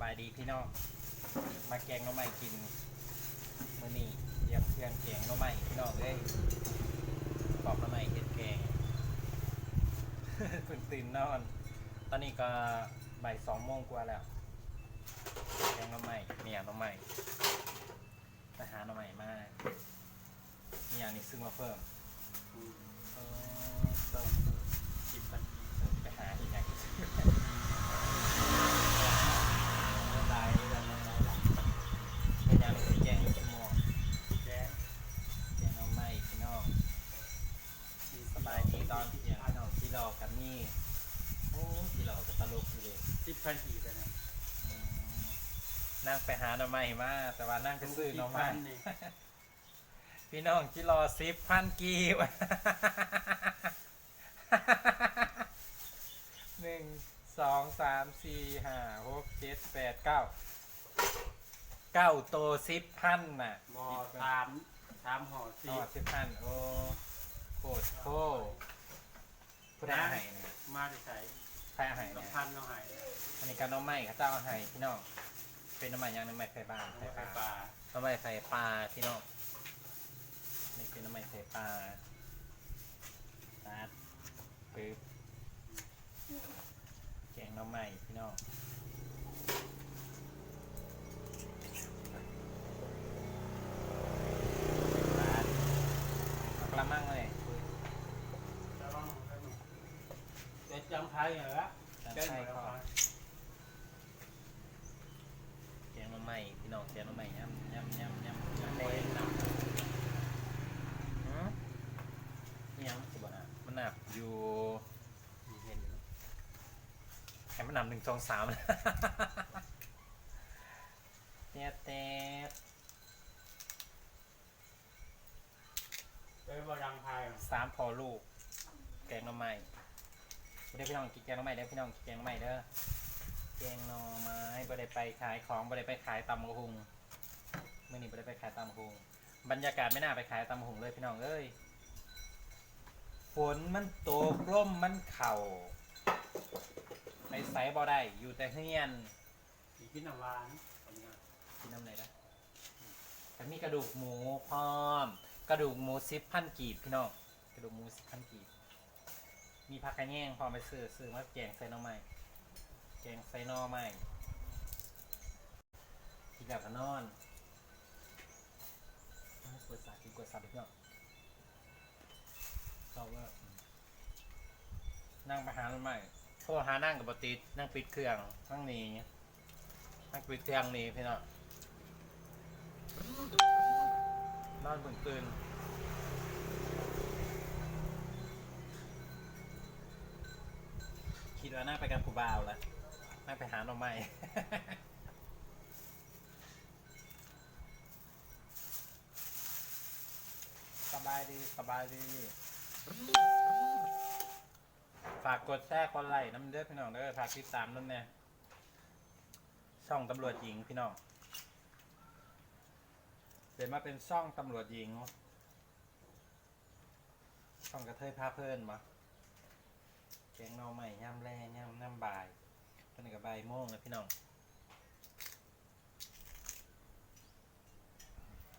บายดีพี่น้อง มาแกงหน้ำใหม่กินมื้อนี้เตรียมเครื่องแกงหน้ำใหม่พี่น้องเอ้ยปอกหน้ำใหม่เฮ็ดแกงเพิ่งตื่นนอน ตอนนี้ก็บ่ายสองโมงกว่าแล้วแกงหน้ำใหม่เนี่ยหน้ำใหม่ไปหาหน้ำใหม่มามีอย่างนี้ซื้อมาเพิ่มเออต้องสิบพันไปหาอีกอย่าง หลายหลายหลายหลายหลาย เป็นอย่างนี้แกงขี้หม้อ แจ๊ส แกงหน้ำใหม่พี่น้อง มี สบายดีตอนเที่ยงพี่น้องที่รอกั นนี่โอ้ที่รอจะตลกอยู่เลยสิบพันกี่ไปนะอืมนั่งไปหาหน่อไม้มาแต่ว่านั่งไปซื้อหน่อไม้ สิบพันี่พี่น้องที่รอสิบพันกีบ หนึ่งสองสามสี่ห้าหกเจ็ดแปดเก้าเก้าโตสิบพันน่ะบอสามสามห่อต่สี่อสิบพันโอ้โคตรโคตร ผู้ใดเอาให้นะมาได้ใส่ใครเอาให้นี่ยพันน้องไห้อันนี้การน้องใหม่ข้าเจ้าเอาให้พี่น้อง เป็นน้ำใหม่ยังน้ำใหม่ไฟบ้านไฟไห้ปลาลาน้ำใหม่ไฟปลาพี่น้อง นี่เป็นน้ำใหม่ไฟปลาตัดปึ๊บแกงน้ำใหม่พี่น้องตัดเอากระมังเลย จะลองให้หนูเดี๋ยวจำไทยเหรอจำเจ้าหไทนูยแล้วก่อนกันแกงน้ำใหม่พี่น้องแกงน้ำใหม่ย่ำย่ำย่ำย่ำย่ำโอ้เลยยหนักหืมนี่ยังสิบนะมันหนับอยู่เห็นอยู่แค่มันหนับหนึ่งสองสามเนี่ยเต๊ดเอ้ยบอดังไทยเหรอสามพอลูก แกงหน่อไม้ ไม่ได้พี่น้องกินแกงหน่อไม้เด้อพี่น้องกินแกงหน่อไม้เด้อแกงหน่อไม้บ่ได้ไปขายของบ่ได้ไปขายตำกระหุงเมื่อนี้บ่ได้ไปขายตำกระหุงบรรยากาศไม่น่าไปขายตำกระหุงเลยพี่น้องเอ้ยฝนมันตกร่มมันเข่าไปไสบ่ได้อยู่แต่เฮียนอีกที่น้ำหวานผมนะกินน้ำไหนนะแต่มีกระดูกหมูพร้อม กระดูกหมูซิปพันกีบพี่น้องกระดูกหมูซิปพันกีบ มีผักกระแยงพอไปซื้อซื้อมาแกงใส่หน่อไม้แกงใส่หน่อไม้กินแบบนอนเอากดสากินกดสาพี่น้องชอบว่านั่งไปหาหน่อไม้โทรหานั่งกับบติดนั่งปิดเครื่องนั่งหนี้นั่งปิดเครื่องหนี้พี่น้องนอนเบิ่งตื่น คิดว่าน่าไปกันผู้บ่าวแล้วน่าไปหาหน่อไม้ สบายดีสบายดี ฝากกดแชร์กดไลค์น้ำเด้อพี่น้องเด้อฝากติดตามน้ำเนี่ยช่องตำรวจหญิงพี่น้องเดี๋ยวมาเป็นช่องตำรวจหญิงช่องกระเทยพาเพลินมา กงหนอใหม่ย่ำแร่ย่ำน้ำบายตอนนี้กับใบายโมงนะพี่น้อง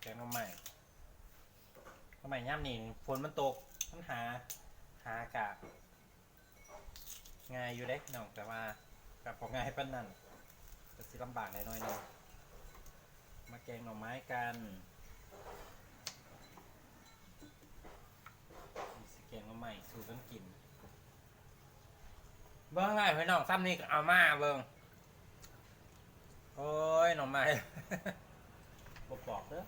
แกงหนอใหม่หนอใหม่ย่ำนี่ฝนมันตกมันหาหากาง่ายอยู่เด้พี่น้องแต่ว่ากับพอง่ายปั้นนั่นจะสิลำบากหน่อยหนึงมาแกงหน่อไม้กันมีสแกงหน่อไม้สูตรต้องกิน เบิ้งไงพี่น้องซ้ำนี่ก็เอามาเบิ้งโอ้ยหน่อไม้บปอกเด้อ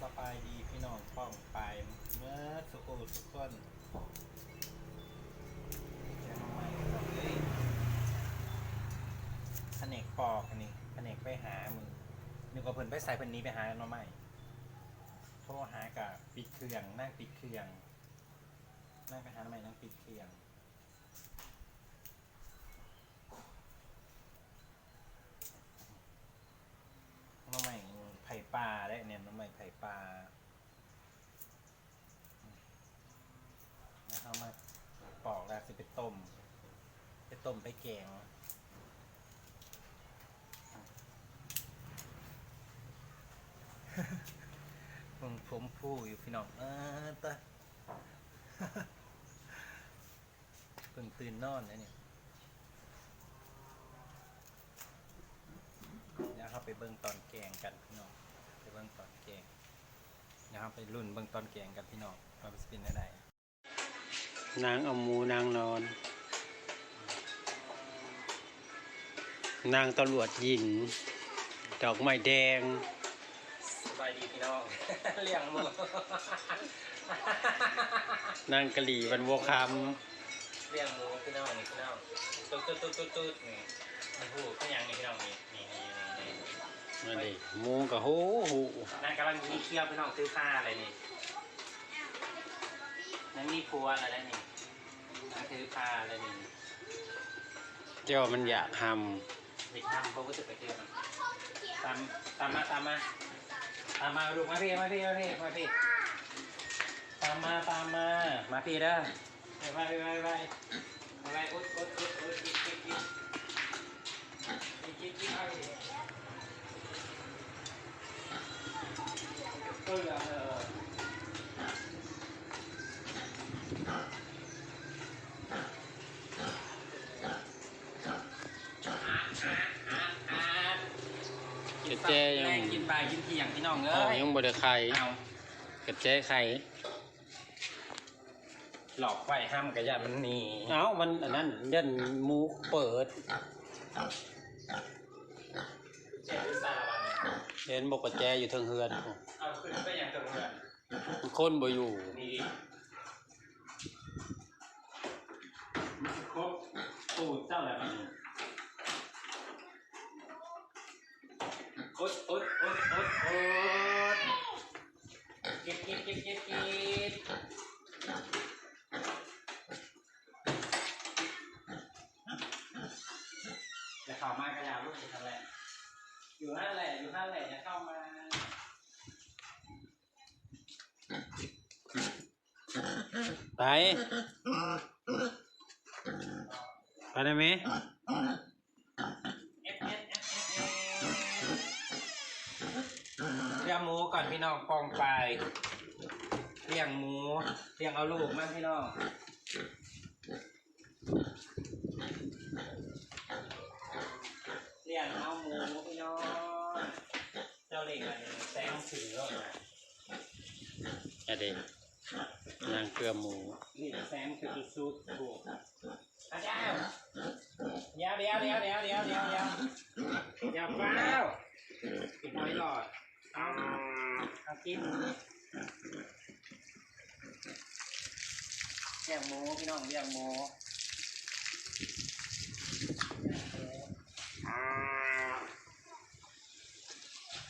สบายดีพี่น้องป้องไปเมื่อสุกุสุกคนแกงหน่อไม้พี่น้องเอ้ยแผนกปอกอันนี้ ไปหามึงนึกว่าเพิ่นไปใส่เพิ่นนี้ไปหาน่อไม้โทรหากับปิดเครื่องนั่งปิดเครื่องนั่งไปหาน่อไม้นั่งปิดเครื่องน่อไม้ไผ่ปลาได้เนี่ยน้ำใหม่ไผ่ปลาแล้วเอามาปอกแล้วสิไปต้ม ไปต้มไปแกง ผ มผมผู้อยู่พี่น้องเออตะเพิ่งตื่นนอนนะเนี่ยเดี๋ยวเราไปเบิ่งตอนแกงกันพี่น้องไปเบิ่งตอนแกงเดี๋ยวเราไปรุ่นเบิ่งตอนแกงกันพี่น้องว่ามันจะเป็นอะไรนางเอาหมูนางนอน นางตำรวจหญิงดอกไม้แดง สบายดีพี่น้อง เลี้ยงหมูนางกะหรี่วันโวคเลี้ยงหมูพี่น้องนี่พี่น้องตุ๊ดตุ๊ดตุ๊ดตุ๊ดตุ๊ดนี่มันพูดก็ยังนี่พี่น้องนี่นี่นี่นี่นี่ำนั่นดิหมูกับโหหูนางกำลังมีเคี้ยวพี่น้องซื้อผ้าอะไรนี่นางมีครัวอะไรนี่นางซื้อผ้าอะไรนี่เจ้ามันอยากทเด็กทำเขาก็จะไปเที่ยวมันตามตามมาตามมา ตามมาดูมาพี่มาพี่มาพี่มาพี่ตามมาตามมามาพี่เด้อไปไปไปไปไปไปอุดอุดอุดอุดกินกินกินกินกินกินเอาดิเออเออำก ระเจยัแรงงกินปลากินเที่ยงพี่น้องเอ้อ๋อยยังบไดไข่เอากระเจไข่หลอกไว้ห้ามกระยามันหนีเอ้ามันอันนั้นยันหมูเปิด เจ็บสารวันเห็นบอกกระแจอยู่เทิงเฮือน เอาขึ้นไปอย่างเกินเพื่อนคนบ่อยู่ นี่ครบตูดเจ้าแล้วมันอ ดอดอดอดอดเก็บเก็บเก็บเก็บเก็บอย่าเข้ามากระยาลูกจะทำอะไรอยู่นั่นแหละอยู่นั่นแหละอย่าเข้ามาไป ไปได้ไหม พี่น้องปองไปเลี้ยงหมูเลี้ยงเอาลูกมาพี่น้องเลี้ยงเอาหมูพี่น้องเจ้าเล็กอะไรแซงสือแล้วนะอะเด็นางเกลือหมูนี่แซงคือสุดๆถูกอาจารย์เดี๋ยวเดี๋ยวเดี๋ยวเดี๋ยวเดี๋ยวเดี๋ยวเดี๋ยวอย่าเฝ้ากินน้อยหลอดเอา เอากินเลี้ยงหมูพี่น้องเลี้ยงหมู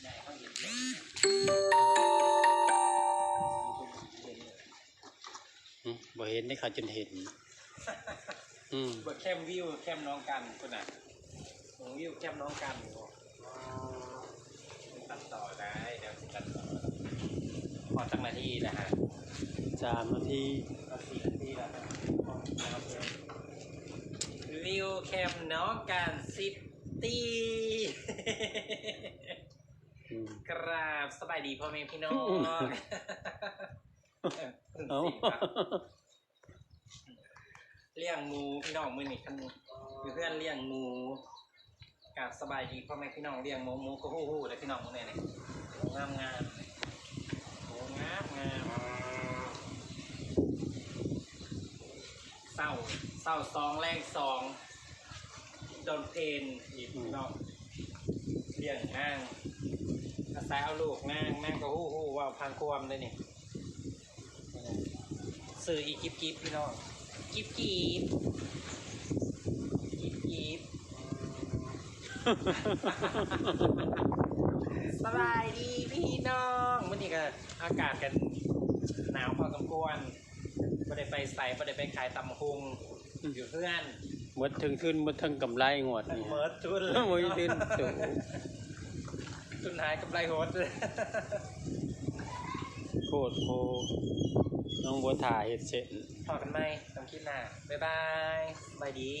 ใหญ่เขาเห็นเยอืมบ่เห็นได้เขาจนเห็น อืมเบิดแคมวิวแคมน้องกันคุณน่ะผมวิวแคมน้องกันอยู่ตัดต่อได้เดี๋ยวสิตัดต่อ อจักนาทีนะฮะสามนาทีก็สี่นาทีแล้วนะวิวแคมน้องกันซิตี้อืมกราบสบายดีพ่อแม่พี่น้องเอาเลี้ยงหมูพี่น้องมือนี่คันอยู่เพื่อนเลี้ยงหมูกราบสบายดีพ่อแม่พี่น้องเลี้ยงหมูหมูก็ฮู้ฮู้เลยพี่น้องมือนี่นี่งามงามโอ้ งามงามเศร้าเศร้าสองแรงสองโดนเพนอีกพี่น้องเลี้ยงง่างอาศัยเอาลูกนั่งนั่งก็ฮู้ฮู้ว่าพังความเลยนี่สื่ออีกิบกิบพี่น้องกิบกิบกิบกิบสบายดี พี่น้องวันนี้ก็อากาศกันหนาวพอสมควรไม่ได้ไปใส่ไม่ได้ไปขายตำคุงอยู่เพื่อนหมดถึงทุนหมดถึงกำไรงวดนี่เมิร์ดชุดโอ้ยทุนสูงสุดท้ายกับไรโฮสโคตรโคน้องบัวถ่ายเห็ดเสร็จพอกันไหมต้องคิดหน้าบ๊ายบายบายดี